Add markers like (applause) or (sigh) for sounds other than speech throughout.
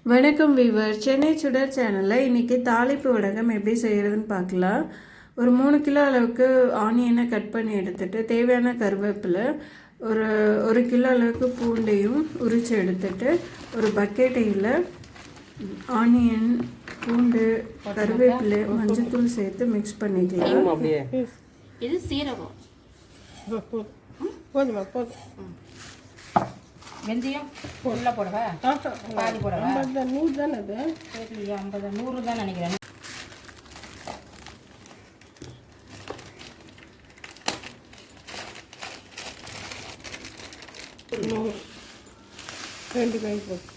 வணக்கம் வீவர். சென்னை சுடர் சேனலில் இன்றைக்கி தாளிப்பு வடகம் எப்படி செய்கிறதுன்னு பார்க்கலாம். ஒரு மூணு கிலோ அளவுக்கு ஆனியனை கட் பண்ணி எடுத்துட்டு தேவையான கருவேப்பிலை ஒரு ஒரு கிலோ அளவுக்கு பூண்டையும் உரித்து எடுத்துட்டு ஒரு பக்கெட்டையில் ஆனியன் பூண்டு கருவேப்பிலை மஞ்சத்தூள் சேர்த்து மிக்ஸ் பண்ணிக்கலாம். அப்படியே? இது சீரகம். போதுமா போதும். வெந்தயம் உள்ள போடவா? பாதி போடவா? ஐம்பது நூறு தானே அது தெரியலையே ஐம்பது நூறு தான் நினைக்கிறேன். நூறு ரெண்டு காய் போட்டு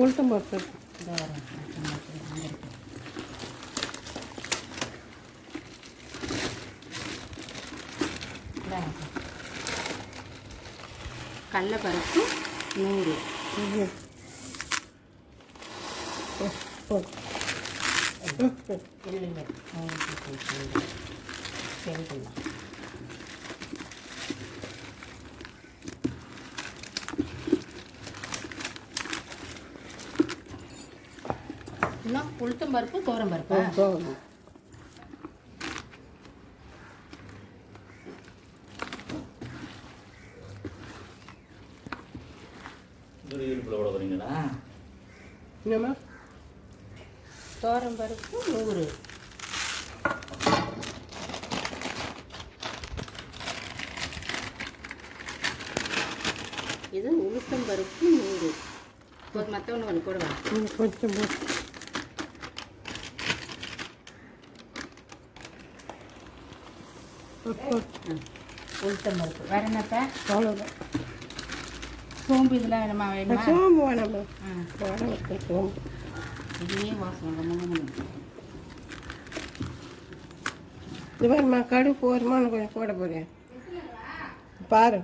உளுத்தம் பருப்பு. கடலைப்பருப்பு நூறு. இது. ம், (laughs) போதும் ம், ம். இல்லைங்க நூறு போட்டு சரிக்கலாம் இன்னும் உளுத்தம் பருப்பு தோரம் பருப்பா. தோரம் பருப்பு நூறு. இது உளுத்தம் பருப்பு நூறு. ஒரு மற்றவங்க ஒன்று போடுவா. ம், கொஞ்சம் போதும் ம், போதும். உளுத்தம் பருப்பு வேற என்னப்பா அவ்வளோதான் சோம்பு இதெல்லாம் வேணுமா வேணுமா? சோம்பு வேணாம். இருக்கு சோம்பு. இதுவே வாசனை ரொம்ப இது மாதிரிம்மா கடுகு போருமா நான் கொஞ்சம் போட போகிறேன் பாரு.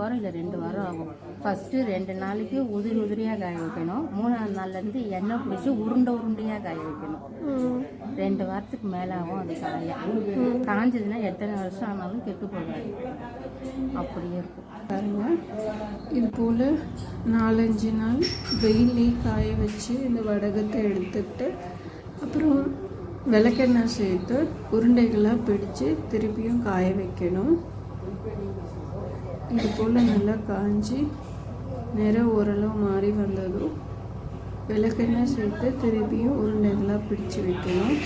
வாரம் இல்லை ரெண்டு வாரம் ஆகும். ஃபஸ்ட்டு ரெண்டு நாளைக்கு உதிரி உதிரியாக காய வைக்கணும். மூணாவது நாள்லேருந்து எண்ணெய் பிடிச்சி உருண்டை உருண்டையாக காய வைக்கணும். ரெண்டு வாரத்துக்கு மேலே ஆகும் அது காய. காஞ்சதுன்னா எத்தனை வருஷம் ஆனாலும் கெட்டு போகாது. அப்படியே இருக்கும். பாருங்க. இது போல் நாலஞ்சு நாள் வெயிலே காய வச்சு இந்த வடகத்தை எடுத்துக்கிட்டு அப்புறம் விளக்கெண்ணெய் சேர்த்து உருண்டைகளாக பிடிச்சு திருப்பியும் காய வைக்கணும். இது போல் நல்லா காஞ்சி நிறம் ஓரளவு மாறி வந்ததும் விளக்கெண்ணெய் சேர்த்து திருப்பியும் உருண்டைகளாக பிடிச்சு வைக்கணும்.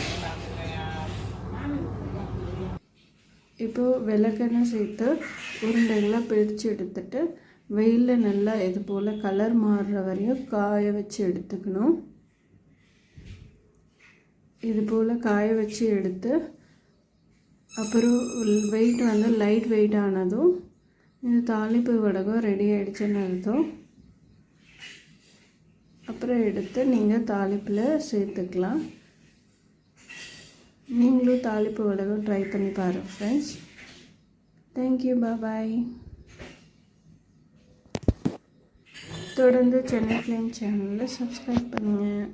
இப்போது விளக்கெண்ணெய் சேர்த்து உருண்டைகளாக பிரித்து எடுத்துட்டு வெயிலில் நல்லா இது போல் கலர் மாறுற வரையும் காய வச்சு எடுத்துக்கணும். இது போல் காய வச்சு எடுத்து அப்புறம் வெயிட் வந்து லைட் வெயிட் ஆனதும் இந்த தாளிப்பு வடகம் ரெடி ஆகிடுச்சுன்னு அர்த்தம். அப்புறம் எடுத்து நீங்கள் தாளிப்பில் சேர்த்துக்கலாம். நீங்களும் தாளிப்பு வடகம் ட்ரை பண்ணி பாருங்கள் ஃப்ரெண்ட்ஸ் தேங்க்யூ பாய் தொடர்ந்து சென்னை ஃபிலிம் சேனலில் சப்ஸ்கிரைப் பண்ணுங்கள்